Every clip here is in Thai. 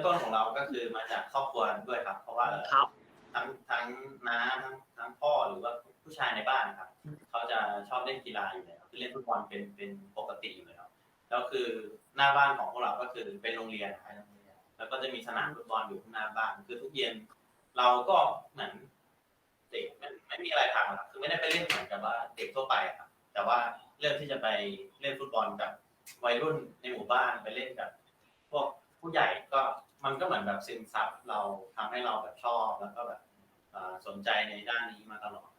มต้นของเราก็คือมาจากครอบครัวด้วยครับ เพราะว่าครับทั้งทั้งน้าทั้งทั้งพ่อหรือว่าผู้ชายในบ้านนะครับเขาจะชอบเล่นกีฬาอยู่แล้วคือเล่นฟุตบอลเป็นเป็นปกติอยู่แล้วแล้วคือหน้าบ้านของพวกเราก็คือเป็นโรงเรียนนะครับแล้วก็จะมีสนามฟุตบอลอยู่ข้างหน้าบ้านคือทุกเย็น เราก็เหมือนเด็กมันไม่มีอะไรทำครับคือไม่ได้ไปเล่นเหมือนกับว่าเด็กทั่วไปอะครับ แต่ว่าเริ่มที่จะไปเล่นฟุตบอลกับวัยรุ่นในหมู่บ้านไปเล่นกับพวกผู้ใหญ่ก็ มันก็เหมือนแบบซึมซับเราทำให้เราแบบชอบแล้วก็แบบเอ่อสนใจในด้านนี้มาตลอด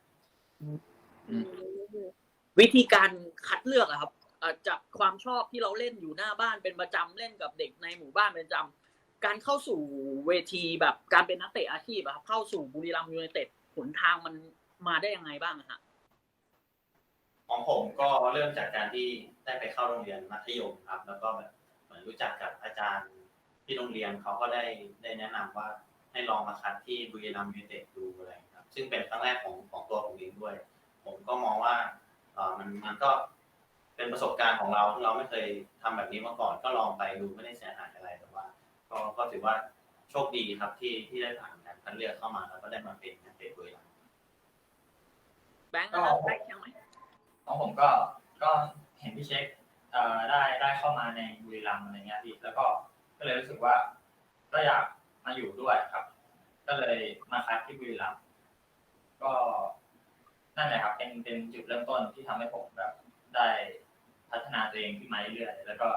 วิธีการคัดเลือกอะครับเอ่อจากความชอบที่เราเล่นอยู่หน้าบ้านเป็นประจำเล่นกับเด็กในหมู่บ้านเป็นประจำการเข้าสู่เวทีแบบการเป็นนักเตะอาชีพอะครับเข้าสู่บุรีรัมย์ยูไนเต็ดหนทางมันมาได้ยังไงบ้างอะฮะของผมก็เริ่มจากการที่ได้ไปเข้าโรงเรียนมัธยมครับ แล้วก็แบบเหมือนรู้จักกับอาจารย์ ที่โรงเรียนเขาก็ได้ได้แนะนำว่าให้ลองมาคัดที่บุรีรัมย์ยูไนเต็ดดูอะไรครับ ซึ่งเป็นครั้งแรกของของตัวผมเองด้วย ผมก็มองว่าเออมันมันก็เป็นประสบการณ์ของเราที่เราไม่เคยทำแบบนี้มาก่อน ก็ลองไปดูไม่ได้เสียหายอะไรแต่ว่า ก็ก็ถือว่าโชคดีครับที่ที่ได้ผ่านการคัดเลือกเข้ามาแล้วก็ได้มาเป็นนักเตะบุรีรัมย์แบงค์นะครับแบงค์ยังไหมของผมก็ก็เห็นพี่เช็คเอ่อได้ได้เข้ามาในบุรีรัมย์อะไรเงี้ยพี่แล้วก็ ก็เลยรู้สึกว่าก็อยากมาอยู่ด้วยครับ ก็เลยมาคัดที่บุรีรัมย์ก็นั่นแหละครับเป็นเป็นจุดเริ่มต้นที่ทำให้ผมแบบได้พัฒนาตัวเองขึ้นมาเรื่อยๆแล้วก็